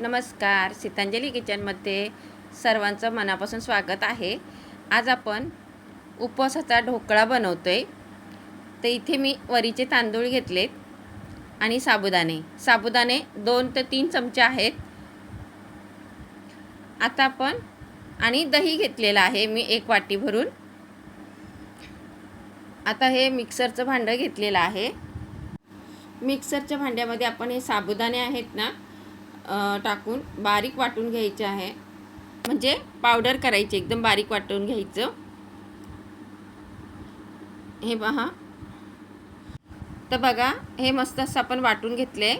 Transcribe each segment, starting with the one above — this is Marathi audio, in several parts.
नमस्कार सीतांजली किचनमध्ये सर्वांचं मनापासून स्वागत आहे. आज आपण उपवासाचा ढोकळा बनवतो आहे तर इथे मी वरीचे तांदूळ घेतलेत आणि साबुदाणे. साबुदाणे दोन ते तीन चमचे आहेत. आता आपण आणि दही घेतलेलं आहे मी एक वाटी भरून. आता हे मिक्सरचं भांडं घेतलेलं आहे. मिक्सरच्या भांड्यामध्ये आपण हे साबुदाणे आहेत ना टाकून बारीक वाटून घ्यायचे आहे. म्हणजे पावडर करायची एकदम बारीक वाटून घ्यायचं. हे पहा. तर बघा हे मस्त असं आपण वाटून घेतले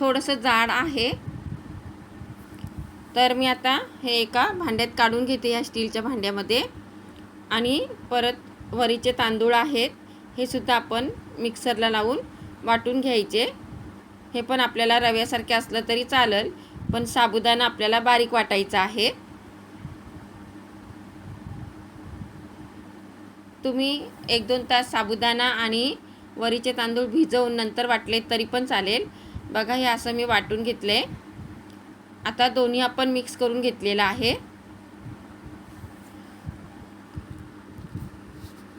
थोडंसं जाड आहे. तर मी आता हे एका भांड्यात काढून घेते या स्टीलच्या भांड्यामध्ये. आणि परत वरीचे तांदूळ आहेत हे सुद्धा आपण मिक्सरला लावून वाटून घ्यायचे. हे पण आपल्याला रव्यासारखे असलं तरी चालेल पण साबुदाणा आपल्याला बारीक वाटायचा आहे. तुम्ही एक दोन तास साबुदाणा आणि वरीचे तांदूळ भिजवून नंतर वाटले तरी पण चालेल. बघा हे असं मी वाटून घेतले. आता दोन्ही आपण मिक्स करून घेतलेलं आहे.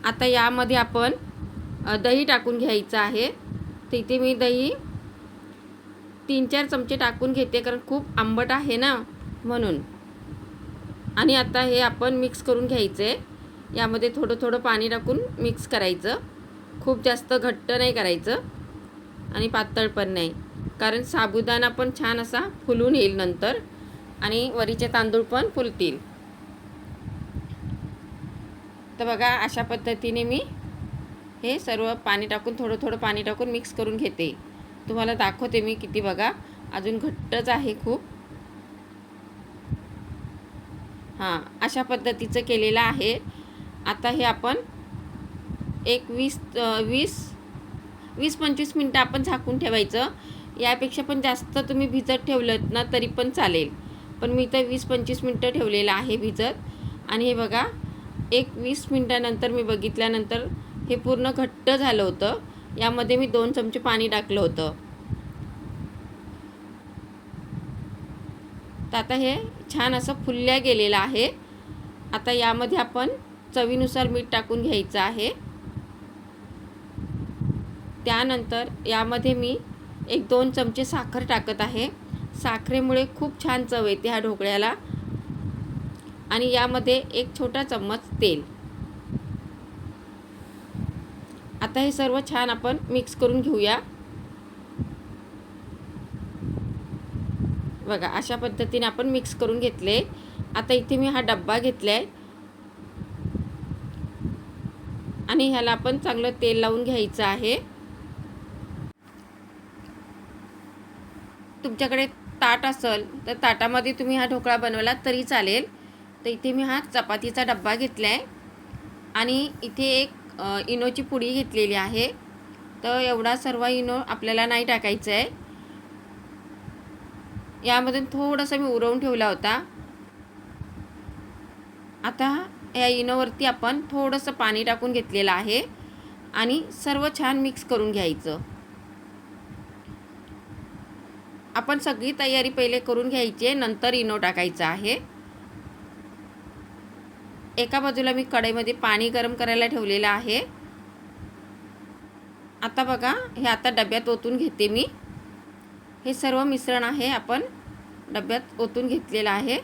आता यामध्ये आपण दही टाकून घ्यायचं आहे. तिथे मी दही तीन चार चमचे टाकून घेते कारण खूप आंबट आहे ना म्हणून. आणि आता हे आपण मिक्स करून घ्यायचं. आहे यामध्ये थोडं थोडं पाणी टाकून मिक्स करायचं. खूप जास्त घट्ट नाही करायचं. आणि पातळ पण नाही. कारण साबुदाणा पण छान असा फुलून येईल नंतर. आणि वरीचे तांदूळ पण फुलतील. तर बघा अशा पद्धतीने मी हे सर्व पाणी टाकून थोडं थोडं पाणी टाकून मिक्स करून घेते. तुम्हाला दाखवते मी किती बघा. अजून घट्टच आहे खूप. हां अशा पद्धतीचं केलेलं आहे. आता हे आपण एक वीस वीस वीस पंचवीस मिनटं आपण झाकून ठेवायचं. यापेक्षा पण जास्त तुम्ही भिजत ठेवलं ना तरी पण चालेल. पण मी तर वीस पंचवीस मिनटं ठेवलेलं आहे भिजत. आणि हे बघा एक वीस मिनटानंतर मी बघितल्यानंतर हे पूर्ण घट्ट झालं होतं. यामध्ये मी दोन चमचे पाणी टाकलं होतं. तर आता हे छान असं फुलल्या गेलेलं आहे. आता यामध्ये आपण चवीनुसार मीठ टाकून घ्यायचं आहे. त्यानंतर यामध्ये मी एक दोन चमचे साखर टाकत आहे. साखरेमुळे खूप छान चव येते ह्या ढोकळ्याला. आणि यामध्ये एक छोटा चम्मच तेल. आता हे सर्व छान आपण मिक्स करून घेऊया. बघा अशा पद्धतीने आपण मिक्स करून घेतले. आता इथे मी हा डब्बा घेतला आहे आणि ह्याला आपण चांगलं तेल लावून घ्यायचं आहे. तुमच्याकडे ताट असेल तर ताटामध्ये तुम्ही हा ढोकळा बनवला तरी चालेल. तर इथे मी हा चपातीचा डब्बा घेतला आहे आणि इथे एक इनोची पुडी घेतलेली आहे. तर एवढा सर्व इनो आपल्याला नाही टाकायचं आहे. यामधून थोडंसं मी उरवून ठेवला होता. आता या इनोवरती आपण थोडंसं पाणी टाकून घेतलेलं आहे आणि सर्व छान मिक्स करून घ्यायचं. आपण सगळी तयारी पहिले करून घ्यायची नंतर इनो टाकायचं आहे. एका बाजूला मी कढईमध्ये पाणी गरम करायला ठेवलेलं आहे. आता बघा हे आता डब्यात ओतून घेते मी. हे सर्व मिश्रण आहे आपण डब्यात ओतून घेतलेलं आहे.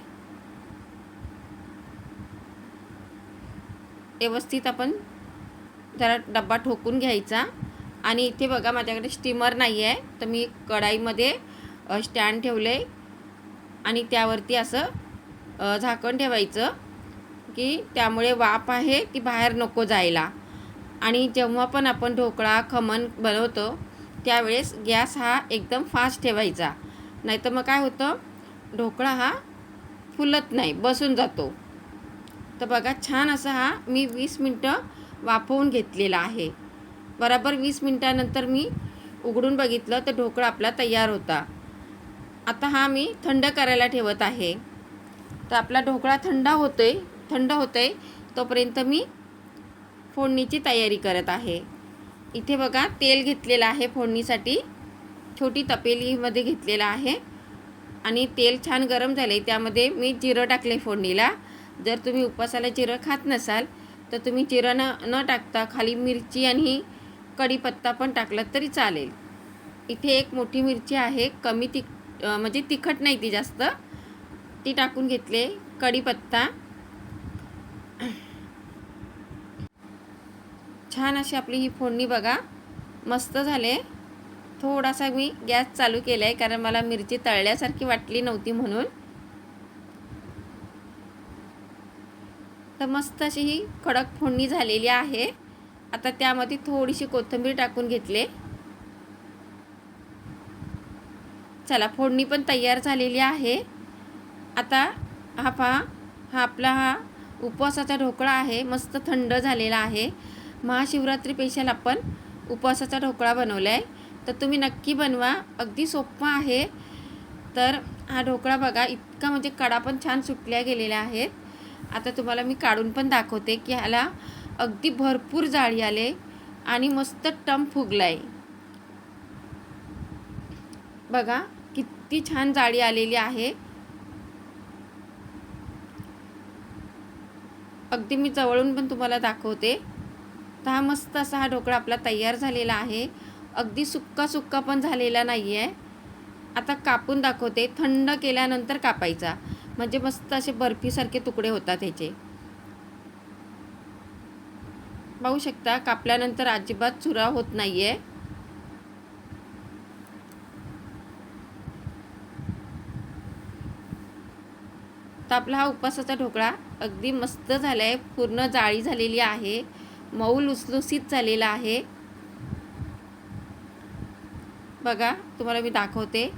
व्यवस्थित आपण जरा डब्बा ठोकून घ्यायचा. आणि इथे बघा माझ्याकडे स्टीमर नाही आहे तर मी कढाईमध्ये स्टँड ठेवले आणि त्यावरती असं झाकण ठेवायचं. की त्यामुळे वाफ आहे ती बाहेर नको जायला. आणि जेव्हा पण आपण ढोकळा खमण बनवतो त्यावेळेस गॅस हा एकदम फास्ट ठेवायचा. नाहीतर मग काय होतं? ढोकळा हा फुलत नाही बसून जातो. तर बघा छान असा हा मी वीस मिनटं वाफवून घेतलेला आहे. बरोबर वीस मिनटानंतर मी उघडून बघितलं तर ढोकळा आपला तयार होता. आता हा मी थंड करायला ठेवत आहे. तर आपला ढोकळा थंड आहे थंड होतोय तोपर्यंत मी फोडणीची तयारी करत आहे. इथे बघा तेल घेतलेलं आहे फोडणीसाठी. छोटी तपेलीमध्ये घेतलेलं आहे. आणि तेल छान गरम झाले त्यामध्ये मी जिरं टाकले फोडणीला. जर तुम्ही उपासाला जिरं खात नसाल तर तुम्ही जिरं न न टाकता खाली मिरची आणि कढीपत्ता पण टाकला तरी चालेल. इथे एक मोठी मिरची आहे कमी तिख म्हणजे तिखट नाही ती जास्त. ती टाकून घेतले कढीपत्ता. छान अशी आपली ही फोडणी बघा. मस्त झाले. थोडासा मी गॅस चालू केला आहे कारण मला मिरची तळल्यासारखी वाटली नव्हती म्हणून. तर मस्त अशी ही कडक फोडणी झालेली आहे. आता त्यामध्ये थोडीशी कोथिंबीर टाकून घेतले. चला फोडणी पण तयार झालेली आहे. आता हा पहा हा आपला हा उपवासाचा ढोकळा आहे. मस्त थंड झालेला आहे. महाशिवरात्री स्पेशल आपण उपवासाचा ढोकळा बनवला आहे तर तुम्ही नक्की बनवा. अगदी सोप्पा आहे. तर हा ढोकळा बघा इतका म्हणजे कडा पण छान सुटल्या गेलेल्या आहेत. आता तुम्हाला मी काढून पण दाखवते की ह्याला अगदी भरपूर जाळी आले आणि मस्त टम फुगला आहे बघा किती छान जाळी आलेली आहे. अगदी मी जवळून पण तुम्हाला दाखवते. तर हा मस्त असा हा ढोकळा आपला तयार झालेला आहे. अगदी सुक्का सुक्का पण झालेला नाही आहे आता कापून दाखवते. थंड केल्यानंतर कापायचा. म्हणजे मस्त असे बर्फीसारखे तुकडे होतात ह्याचे. पाहू शकता कापल्यानंतर अजिबात चुरा होत नाही आहे तर आपला हा उपवासाचा ढोकळा अगदी मस्त झाला आहे पूर्ण जाळी झालेली आहे. मऊ लुसलुसीत झालेला आहे. बघा तुम्हाला मी दाखवते.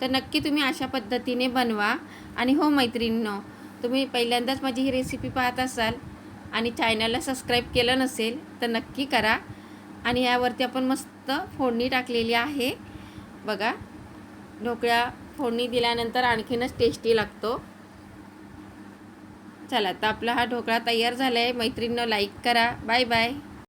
तर नक्की तुम्ही अशा पद्धतीने बनवा. आणि हो मैत्रिणींनो तुम्ही पहिल्यांदाच माझी ही रेसिपी पाहत असाल आणि चॅनलला सबस्क्राईब केलं नसेल तर नक्की करा. आणि यावरती आपण मस्त फोडणी टाकलेली आहे. बघा ढोकळ्या फोडणी दिल्यानंतर आणखीनच टेस्टी लागतो. चला तर आपला हा ढोकळा तयार झाला आहे मैत्रिणीनं लाईक करा. Bye bye